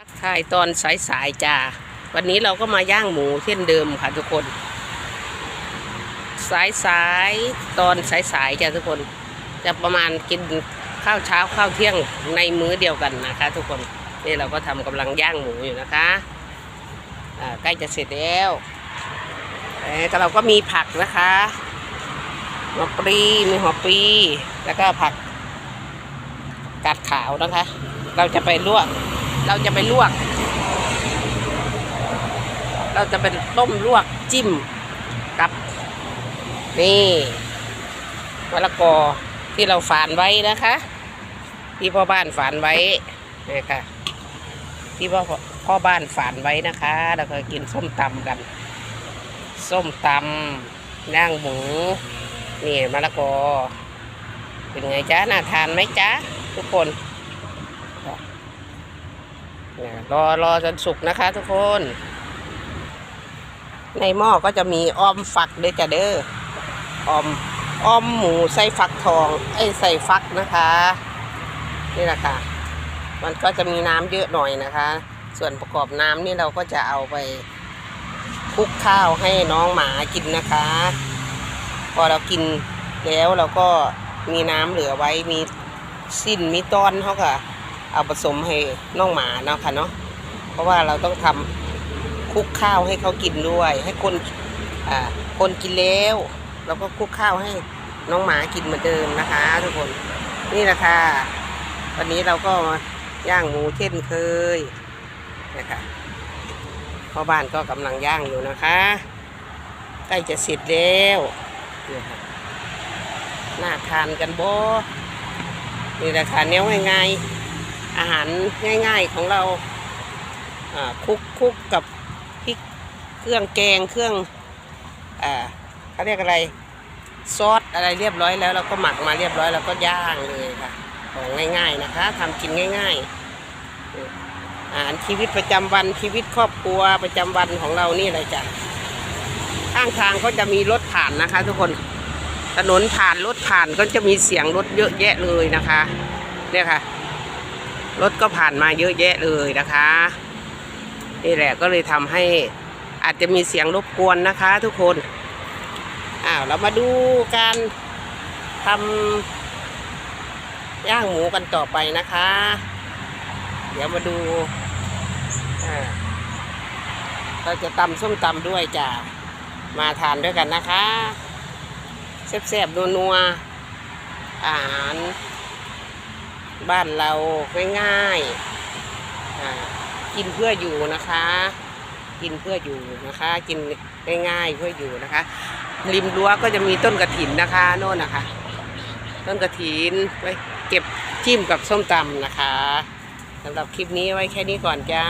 ทักทายตอนสายๆจ้า วันนี้เราก็มาย่างหมูเช่นเดิมค่ะทุกคน สายๆตอนสายๆจ้าทุกคน จะประมาณกินข้าวเช้าข้าวเที่ยงในมื้อเดียวกันนะคะ ทุกคนนี่เราก็ทำกำลังย่างหมูอยู่นะคะใกล้จะเสร็จแล้วเอ่เราก็มีผักนะคะหัวปลีมีหัวปลีแล้วก็ผักกาดขาวนะคะ เราจะไปลวก เราจะไปลวก เราจะเป็นต้มลวกจิ้มกับ นี่มะละกอที่เราฝานไว้นะคะ ที่พ่อบ้านฝานไว้นี่ค่ะ ที่พ่อพ่อบ้านฝานไว้นะคะ แล้วก็กินส้มตำกัน ส้มตำย่างหมูนี่มะละกอเป็นไงจ๊ะน่าทานไหมจ๊ะทุกคน รอรอจนสุกนะคะทุกคน ในหม้อก็จะมีอ้อมฟักเด้วยจ้ะเด้ออ้อมอ้อมหมูใส่ฟักทองไอ้ใส่ฟักนะคะ นี่แหละค่ะ มันก็จะมีน้ำเยอะหน่อยนะคะ ส่วนประกอบน้ำนี่เราก็จะเอาไปคลุกข้าวให้น้องหมากินนะคะ พอเรากินแล้วเราก็มีน้ำเหลือไว้มีสิ้นมีต้อนเขาค่ะ เอาผสมให้น้องหมาเนาะค่ะเนาะเพราะว่าเราต้องทำคลุกข้าวให้เขากินด้วย ให้คนอ่าคนกินแล้วเราก็คลุกข้าวให้น้องหมากินเหมือนเดิมนะคะ ทุกคนนี่แหละค่ะวันนี้เราก็มาย่างหมูเช่นเคยนะคะพ่อบ้านก็กำลังย่างอยู่นะคะใกล้จะเสร็จแล้วนี่ค่ะน่าทานกันโบนี่แหละค่ะเนี้ยง่ายๆ อาหารง่าย ๆของเราคุกคุกกับพริกเครื่องแกงเครื่องอ่าเขาเรียกอะไรซอสอะไรเรียบร้อยแล้วเราก็หมักมาเรียบร้อยแล้วก็ย่างเลยค่ะของง่าย ๆนะคะทำกินง่าย ๆ อาหารชีวิตประจำวันชีวิตครอบครัวประจำวันของเรานี่เลยจ้ะข้างทางก็จะมีรถผ่านนะคะ ทุกคนถนนผ่านรถผ่านก็จะมีเสียงรถเยอะแยะเลยนะคะเนี่ยค่ะ รถก็ผ่านมาเยอะแยะเลยนะคะ นี่แหละก็เลยทำให้อาจจะมีเสียงรบกวนนะคะ ทุกคนอ้าวเรามาดูการทำย่างหมูกันต่อไปนะคะ เดี๋ยวมาดูเราจะตำส้มตำด้วยจ้ะมาทานด้วยกันนะคะแซ่บๆนัวๆอาหาร บ้านเราง่ายๆกินเพื่ออยู่นะคะ กินเพื่ออยู่นะคะ กินง่ายๆเพื่ออยู่นะคะ ริมรั้วก็จะมีต้นกระถินนะคะโน่นนะคะ ต้นกระถินไว้เก็บจิ้มกับส้มตำนะคะสำหรับคลิปนี้ไว้แค่นี้ก่อนจ้า